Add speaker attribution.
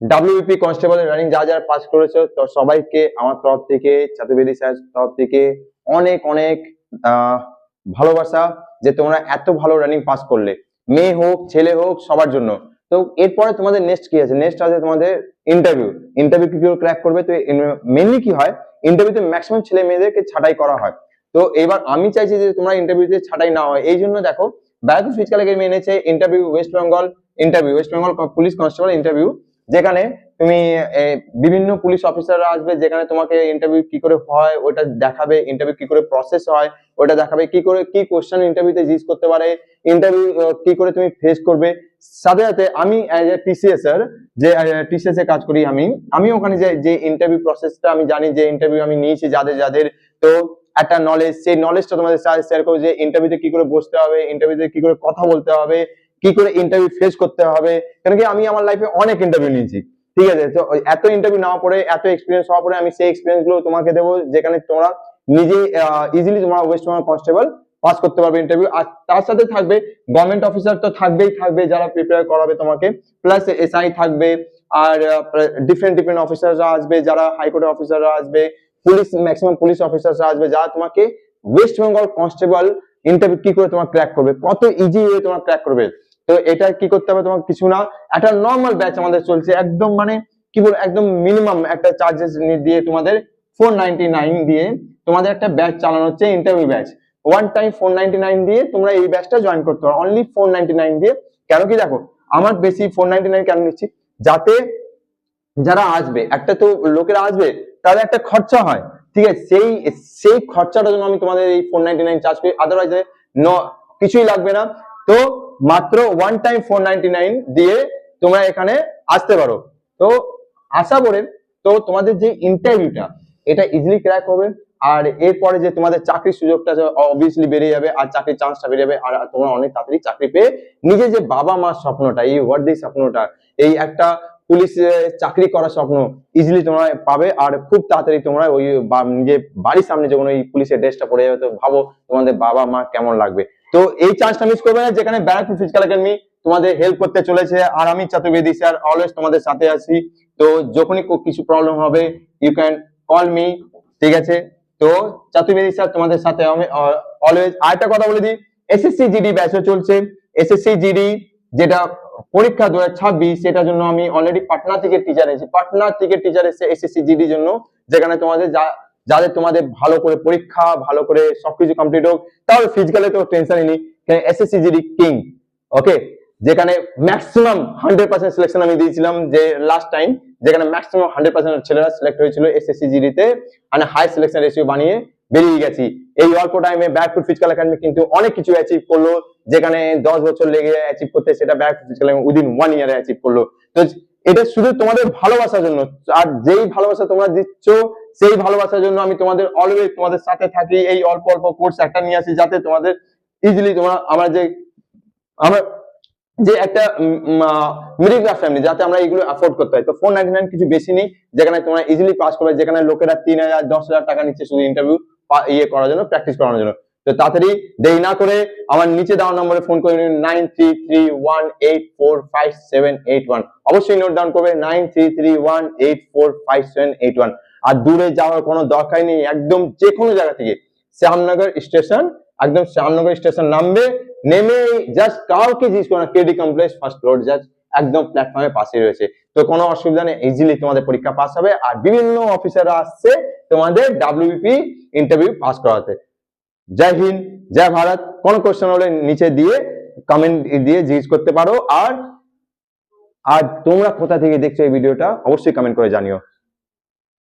Speaker 1: WP কনস্টেবলের running যা যারা পাস করেছ, তো সবাইকে আমার তরফ থেকে, ছাত্রবেদী স্যার তরফ থেকে অনেক অনেক ভালোবাসা যে তোমরা এত ভালো রানিং পাস করলে। মেয়ে হোক, ছেলে হোক, সবার জন্য। তো এরপরে তোমাদের নেক্সট কি আছে? নেক্সট আছে তোমাদের ইন্টারভিউ ইন্টারভিউ কি ক্র্যাক করবে? তো মেনলি কি হয়? ইন্টারভিউতে ম্যাক্সিমাম ছেলে মেয়েদেরকে ছাঁটাই করা হয়। তো এবার আমি চাইছি যে তোমরা ইন্টারভিউতে ছাঁটাই না হয়। এই জন্য দেখো ব্যারাক ফিজিক্যাল একাডেমি এনেছে interview West Bengal interview West Bengal police constable interview যেখানে তুমি বিভিন্ন পুলিশ অফিসাররা আসবে, যেখানে তোমাকে ইন্টারভিউ কি করে হয় ওটা দেখাবে ইন্টারভিউ কি করে প্রসেস হয় ওটা দেখাবে, কি করে, কি কোশ্চেন ইন্টারভিউতে জিজ্ঞেস করতে পারে ইন্টারভিউ কি করে তুমি ফেস করবে। সাথে সাথে আমি টিসিএস এর যে টিসিএস এ কাজ করি আমি আমি ওখানে যে যে ইন্টারভিউ প্রসেসটা আমি জানি, যে ইন্টারভিউ আমি নিয়েছি যাদের যাদের, তো একটা নলেজ সেই নলেজটা তোমাদের শেয়ার করব যে ইন্টারভিউতে কি করে বসতে হবে ইন্টারভিউতে কি করে কথা বলতে হবে কি করে ইন্টারভিউ ফেস করতে হবে? কেন কি আমি আমার লাইফে অনেক ইন্টারভিউ নিয়েছি। ঠিক আছে? তো এত ইন্টারভিউ নেওয়া পরে, এত এক্সপিরিয়েন্স হওয়ার পরে আমি সেই এক্সপিরিয়েন্সগুলো তোমাকে দেবো, যেখানে তোমরা নিজে ইজিলি তোমরা ওয়েস্ট বেঙ্গল কনস্টেবল পাস করতে পারবে ইন্টারভিউ আর তার সাথে থাকবে গভর্নমেন্ট অফিসার তো থাকবেই, থাকবে যারা প্রিপেয়ার করাবে তোমাকে। প্লাস এসআই থাকবে, আর ডিফারেন্ট ডিফারেন্ট অফিসাররা আসবে, যারা হাইকোর্টের অফিসাররা আসবে পুলিশ ম্যাক্সিমাম পুলিশ অফিসাররা আসবে, যারা তোমাকে ওয়েস্ট বেঙ্গল কনস্টেবল ইন্টারভিউ কি করে তোমার ক্র্যাক করবে? কত ইজি ওয়ে তোমার ক্র্যাক করবে? তো এটা কি করতে হবে তোমার কিছু না, একটা নর্মাল ব্যাচ আমাদের চলছে, একদম মানে কি বলব, একদম মিনিমাম একটা চার্জেস দিয়ে তোমাদের ফোর দিয়ে তোমাদের একটা ব্যাচ চালানো হচ্ছে interview batch one time four দিয়ে তোমরা এই ব্যাচটা জয়েন করতে পারো। অনলি ফোর দিয়ে। কেন কি দেখো, আমার বেশি ফোর কেন নিচ্ছি? যাতে যারা আসবে, একটা তো লোকেরা আসবে, তাদের একটা খরচা হয়। ঠিক আছে, সেই সেই খরচাটার জন্য আমি তোমাদের এই ফোর নাইনটি নাইন চার্জ করি। আদারওয়াইজ কিছুই লাগবে না। তো মাত্র ওয়ান টাইম ফোর দিয়ে তোমরা এখানে আসতে পারো। তো আশা করে তো তোমাদের যে ইন্টারভিউটা এটা ইজিলি ক্র্যাক হবে। আর এরপরে যে তোমাদের চাকরির সুযোগটা অবভিয়াসলি বেড়ে যাবে আর চাকরির চান্সটা বেড়ে যাবে, আর তোমরা অনেক তাড়াতাড়ি চাকরি পেয়ে নিজে যে বাবা মার স্বপ্নটা, এই ওয়ার্ডি স্বপ্নটা, এই একটা পুলিশ চাকরি করার স্বপ্ন ইজিলি তোমরা পাবে। আর খুব তাড়াতাড়ি তোমরা ওই বা- নিজে বাড়ির সামনে যখন ওই পুলিশের ড্রেসটা পরে যাবে, তো ভাবো তোমাদের বাবা মা কেমন লাগবে। তো এই চান্সটা মিস করবে না, যেখানে ব্যারাকপুর ফিজিক্যাল একাডেমি তোমাদের হেল্প করতে চলেছে, আর আমি চতুর্বেদী স্যার অলওয়েজ তোমাদের সাথে আছি। তো যখনই কিছু প্রবলেম হবে ইউ ক্যান কল মি ঠিক আছে? তো চতুর্বেদী স্যার তোমাদের সাথে আমি অলওয়েজ আরেকটা কথা বলে দিই এসএসসি জিডি ব্যাচও চলছে। এসএসসি জিডি যেটা পরীক্ষা দু ছাব্বিশ, সেটার জন্য আমি অলরেডি পাটনা থেকে টিচার এসেছি। পাটনা থেকে টিচার এসেছে এসএসসি জিডি জন্য, যেখানে তোমাদের যা যাদের তোমাদের ভালো করে পরীক্ষা, ভালো করে সবকিছু কমপ্লিট হোক, তাহলে ফিজিক্যালে তো টেনশনই নেই এসএসসি জিডি কিং ওকে যেখানে ম্যাক্সিমাম হান্ড্রেড পার্সেন্ট সিলেকশন আমি দিয়েছিলাম যে লাস্ট টাইম যেখানে ম্যাক্সিমাম হান্ড্রেড পার্সেন্ট ছেলেরা সিলেক্ট হয়েছিল এসএসসি জিডিতে মানে হাই সিলেকশন রেশিও বানিয়ে বেরিয়ে গেছি। এই অল্প টাইমে ব্যাকফুট ফিজিক্যাল একাডেমি কিন্তু অনেক কিছু অ্যাচিভ করল, যেখানে দশ বছর লেগে অ্যাচিভ করতে সেটা ব্যাকফুট ফিজিক্যাল উইদিন ওয়ান ইয়ারে অ্যাচিভ করল। তো এটা শুধু তোমাদের ভালোবাসার জন্য, আর যেই ভালোবাসা তোমরা দিচ্ছ সেই ভালোবাসার জন্য আমি তোমাদের অলওয়েজ তোমাদের সাথে থাকি। এই অল্প অল্প কোর্স একটা নিয়ে আসি যাতে তোমাদের ইজিলি তোমরা আমরা যে আমরা যে একটা মিডিল ক্লাস ফ্যামিলি যাতে আমরা এগুলো অ্যাফোর্ড করতে হয় তো ফোর নাইনটি নাইন কিছু বেশি নেই, যেখানে তোমরা ইজিলি পাস করবে, যেখানে লোকেরা তিন হাজার, দশ হাজার টাকা নিচ্ছে শুধু ইন্টারভিউ ইয়ে করার জন্য প্র্যাকটিস করানোর জন্য। তো তাড়াতাড়ি দেরি না করে আমার নিচে দেওয়া নম্বরে ফোন করে নিন nine three three one eight four five seven eight one অবশ্যই নোট ডাউন করবে nine three three one eight four five seven eight one আর দূরে যাওয়ার কোনো দরকার নেই, একদম যে কোনো জায়গা থেকে। শ্যামনগর স্টেশন, একদম শ্যামনগর স্টেশন নামবে নেমে জাস্ট কাউকে জিজ্ঞেস করো না KD complex first floor just একদম প্ল্যাটফর্মের পাশে রয়েছে। তো কোনো অসুবিধা নেই ইজিলি তোমাদের পরীক্ষা পাস হবে আর বিভিন্ন অফিসাররা আসছে তোমাদের ডাব্লিউপি ইন্টারভিউ পাস করাতে। জয় হিন্দ, জয় ভারত, কোনো কোশ্চেন হলে নিচে দিয়ে কমেন্ট দিয়ে জিজ্ঞেস করতে পারো। আর আর তোমরা কোথা থেকে দেখছ এই ভিডিওটা অবশ্যই কমেন্ট করে জানিও।